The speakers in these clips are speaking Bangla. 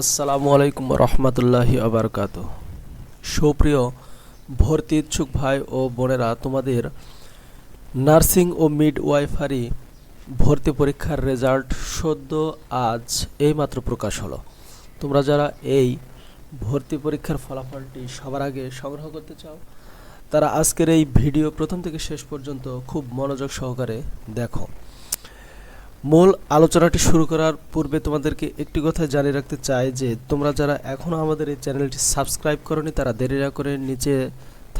আসসালামু আলাইকুম রহমতুল্লাহি আবরকাত সুপ্রিয়, ভর্তি ইচ্ছুক ভাই ও বোনেরা, তোমাদের নার্সিং ও মিড ওয়াইফারি ভর্তি পরীক্ষার রেজাল্ট সদ্য আজ এইমাত্র প্রকাশ হলো। তোমরা যারা এই ভর্তি পরীক্ষার ফলাফলটি সবার আগে সংগ্রহ করতে চাও, তারা আজকের এই ভিডিও প্রথম থেকে শেষ পর্যন্ত খুব মনোযোগ সহকারে দেখো। মূল আলোচনাটি শুরু করার পূর্বে তোমাদেরকে একটি কথা জানিয়ে রাখতে চাই যে তোমরা যারা এখনও আমাদের এই চ্যানেলটি সাবস্ক্রাইব করনি, তারা দেরি না করে নিচে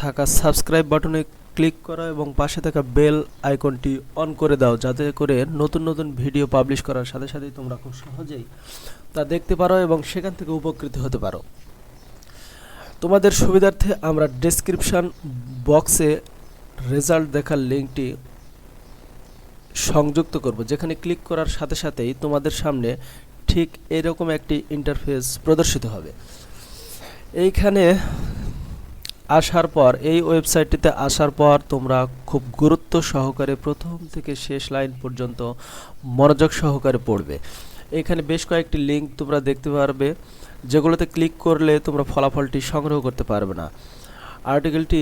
থাকা সাবস্ক্রাইব বাটনে ক্লিক করো এবং পাশে থাকা বেল আইকনটি অন করে দাও, যাতে করে নতুন নতুন ভিডিও পাবলিশ করার সাথে সাথেই তোমরা খুব সহজেই তা দেখতে পারো এবং সেখান থেকে উপকৃত হতে পারো। তোমাদের সুবিধার্থে আমরা ডেসক্রিপশন বক্সে রেজাল্ট দেখার লিঙ্কটি সংযুক্ত করব। যেখানে ক্লিক করার সাথে সাথেই তোমাদের সামনে ঠিক এরকম একটি ইন্টারফেস প্রদর্শিত হবে। এইখানে আসার পর, এই ওয়েবসাইটটিতে আসার পর তোমরা খুব গুরুত্ব সহকারে প্রথম থেকে শেষ লাইন পর্যন্ত মনোযোগ সহকারে পড়বে। এখানে বেশ কয়েকটি লিঙ্ক তোমরা দেখতে পারবে, যেগুলোতে ক্লিক করলে তোমরা ফলাফলটি সংগ্রহ করতে পারবে না। আর্টিকেলটি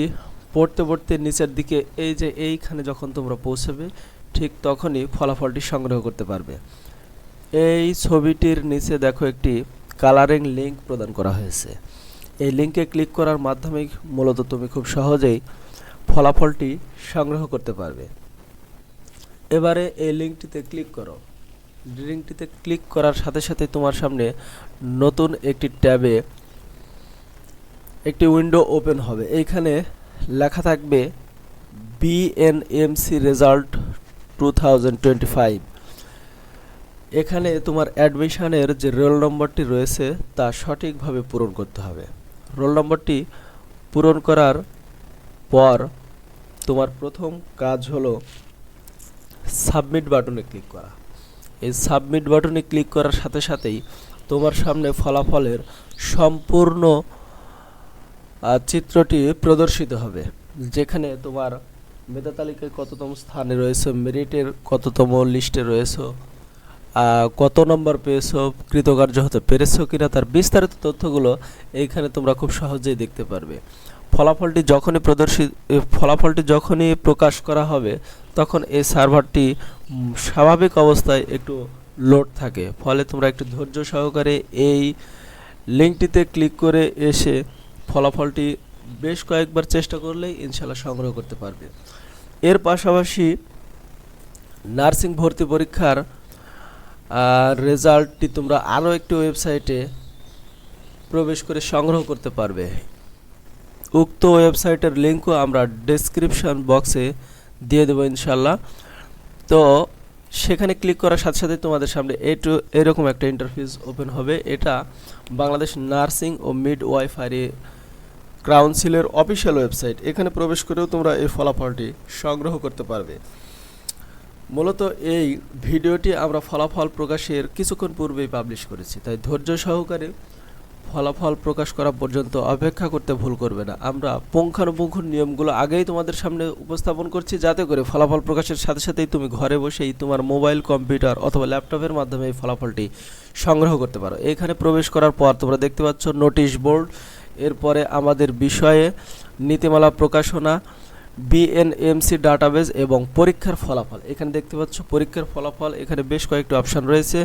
পড়তে পড়তে নিচের দিকে, এই যে এইখানে যখন তোমরা পৌঁছাবে ঠিক তখনই ফলাফলটি সংগ্রহ করতে পারবে। এই ছবিটির নিচে দেখো একটি কালারিং লিঙ্ক প্রদান করা হয়েছে। এই লিঙ্কে ক্লিক করার মাধ্যমে মূলত তুমি খুব সহজেই ফলাফলটি সংগ্রহ করতে পারবে। এবারে এই লিঙ্কটিতে ক্লিক করো। লিঙ্কটিতে ক্লিক করার সাথে সাথে তোমার সামনে নতুন একটি ট্যাবে একটি উইন্ডো ওপেন হবে। এইখানে লেখা থাকবে BNMC result two thousand twenty five এখানে তোমার অ্যাডমিশনের যে রোল নম্বরটি রয়েছে, তা সঠিকভাবে পূরণ করতে হবে। রোল নম্বরটি পূরণ করার পর তোমার প্রথম কাজ হলো সাবমিট বাটনে ক্লিক করা। এই সাবমিট বাটনে ক্লিক করার সাথে সাথেই তোমার সামনে ফলাফলের সম্পূর্ণ চিত্রটি প্রদর্শিত হবে, যেখানে তোমার মেধা তালিকায় কততম স্থানে রয়েছে? মেরিটের কততম লিস্টে রয়েছে? কত নম্বর পেয়েছ? কৃতকার্য হতে পেরেছ কিনা? তার বিস্তারিত তথ্যগুলো এইখানে তোমরা খুব সহজেই দেখতে পারবে। ফলাফলটি যখনই প্রদর্শিত ফলাফলটি যখনই প্রকাশ করা হবে, তখন এই সার্ভারটি স্বাভাবিক অবস্থায় একটু লোড থাকে। ফলে তোমরা একটু ধৈর্য সহকারে এই লিঙ্কটিতে ক্লিক করে এসে ফলাফলটি বেশ কয়েকবার চেষ্টা করলেই ইনশাল্লাহ সংগ্রহ করতে পারবে। এর পাশাপাশি নার্সিং ভর্তি পরীক্ষার রেজাল্টটি তোমরা আরও একটি ওয়েবসাইটে প্রবেশ করে সংগ্রহ করতে পারবে। উক্ত ওয়েবসাইটের লিঙ্কও আমরা ডেসক্রিপশন বক্সে দিয়ে দেবো ইনশাল্লাহ। তো সেখানে ক্লিক করার সাথে সাথে তোমাদের সামনে এটু, এরকম একটা ইন্টারফেস ওপেন হবে। এটা বাংলাদেশ নার্সিং ও মিড ওয়াইফারি কাউন্সিলের অফিসিয়াল ওয়েবসাইট এখানে প্রবেশ করেও তোমরা এই ফলাফলটি সংগ্রহ করতে পারবে। মূলত এই ভিডিওটি আমরা ফলাফল প্রকাশের কিছুক্ষণ পূর্বেই পাবলিশ করেছি, তাই ধৈর্য সহকারে ফলাফল প্রকাশ করা পর্যন্ত অপেক্ষা করতে ভুল করবে না। আমরা পুঙ্খানুপুঙ্খ নিয়মগুলো আগেই তোমাদের সামনে উপস্থাপন করছি, যাতে করে ফলাফল প্রকাশের সাথে সাথেই তুমি ঘরে বসেই তোমার মোবাইল কম্পিউটার অথবা ল্যাপটপের মাধ্যমে এই ফলাফলটি সংগ্রহ করতে পারো। এখানে প্রবেশ করার পর তোমরা দেখতে পাচ্ছ নোটিশ বোর্ড এরপরে আমাদের বিষয়ে নীতিমালা প্রকাশনা বিএনএমসি ডাটাবেজ এবং পরীক্ষার ফলাফল। এখানে দেখতে পাচ্ছ, পরীক্ষার ফলাফল, এখানে বেশ কয়েকটি অপশন রয়েছে।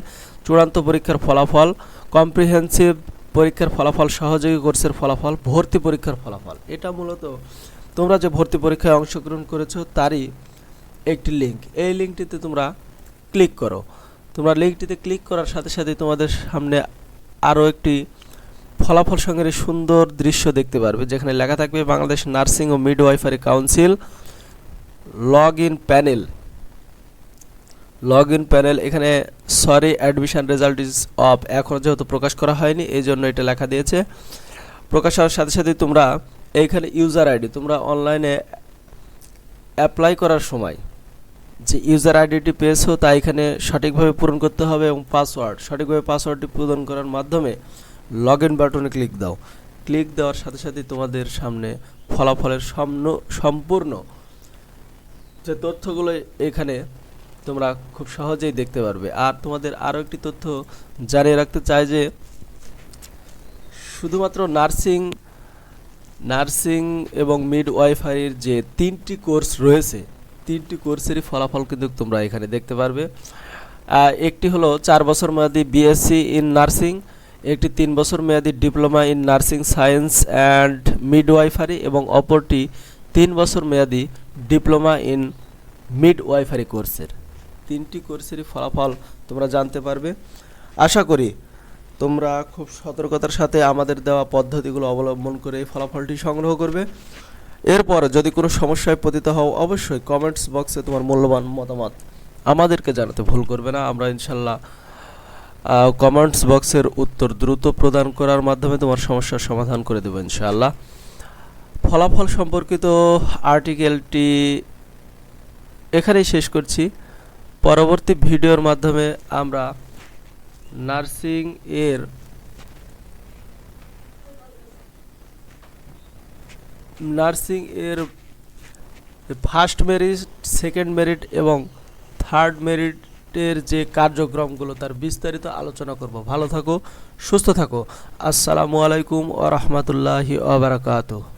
চূড়ান্ত পরীক্ষার ফলাফল কম্প্রিহেন্সিভ পরীক্ষার ফলাফল, সহযোগী কোর্সের ফলাফল, ভর্তি পরীক্ষার ফলাফল। এটা মূলত তোমরা যে ভর্তি পরীক্ষায় অংশগ্রহণ করেছ, তারই একটি লিঙ্ক এই লিঙ্কটিতে তোমরা ক্লিক করো। তোমরা লিঙ্কটিতে ক্লিক করার সাথে সাথে তোমাদের সামনে আরও একটি ফলাফল সঙ্গে সুন্দর দৃশ্য দেখতে পারবে। যেখানে লেখা থাকবে, Bangladesh nursing O midwifery council log in panel. Log in panel, এখানে sorry, admission result is off. এখনও যেহেতু প্রকাশ করা হয়নি এই জন্য এটা লেখা দিয়েছে। প্রকাশ হওয়ার সাথে সাথে তোমরা এইখানে ইউজার আইডি তোমরা অনলাইনে অ্যাপ্লাই করার সময় যে ইউজার আইডিটি পেয়েছ, তা এখানে সঠিকভাবে পূরণ করতে হবে এবং পাসওয়ার্ড সঠিকভাবে পাসওয়ার্ডটি পূরণ করার মাধ্যমে লগ ইন বাটনে ক্লিক দাও। ক্লিক দেওয়ার সাথে সাথে তোমাদের সামনে ফলাফলের সামন, সম্পূর্ণ যে তথ্যগুলো এখানে তোমরা খুব সহজেই দেখতে পারবে। আর তোমাদের আরও একটি তথ্য জানিয়ে রাখতে চাই যে, শুধুমাত্র নার্সিং নার্সিং এবং মিড ওয়াইফাইয়ের যে তিনটি কোর্স রয়েছে, তিনটি কোর্সেরই ফলাফল কিন্তু তোমরা এখানে দেখতে পারবে। একটি হলো চার বছর মেয়াদি বিএসসি ইন নার্সিং একটি তিন বছর মেয়াদি diploma in nursing science and midwifery এবং অপরটি তিন বছর মেয়াদী ডিপ্লোমা ইন মিড ওয়াইফারি কোর্সের। তিনটি কোর্সেরই ফলাফল তোমরা জানতে পারবে। আশা করি তোমরা খুব সতর্কতার সাথে আমাদের দেওয়া পদ্ধতিগুলো অবলম্বন করে এই ফলাফলটি সংগ্রহ করবে। এরপর যদি কোনো সমস্যায় পতিত হও, অবশ্যই কমেন্টস বক্সে তোমার মূল্যবান মতামত আমাদেরকে জানাতে ভুল করবে না। আমরা ইনশাল্লাহ কমেন্টস বক্সের উত্তর দ্রুত প্রদান করার মাধ্যমে তোমার সমস্যার সমাধান করে দেবো ইনশাআল্লাহ। ফলাফল সম্পর্কিত আর্টিকেলটি এখানেই শেষ করছি। পরবর্তী ভিডিওর মাধ্যমে আমরা নার্সিং এর নার্সিং এর ফার্স্ট মেরিট সেকেন্ড মেরিট এবং থার্ড মেরিটের যে কার্যক্রমগুলো তার বিস্তারিত আলোচনা করব। ভালো থাকো, সুস্থ থাকো। আসসালামু আলাইকুম ওয়া রাহমাতুল্লাহি ওয়া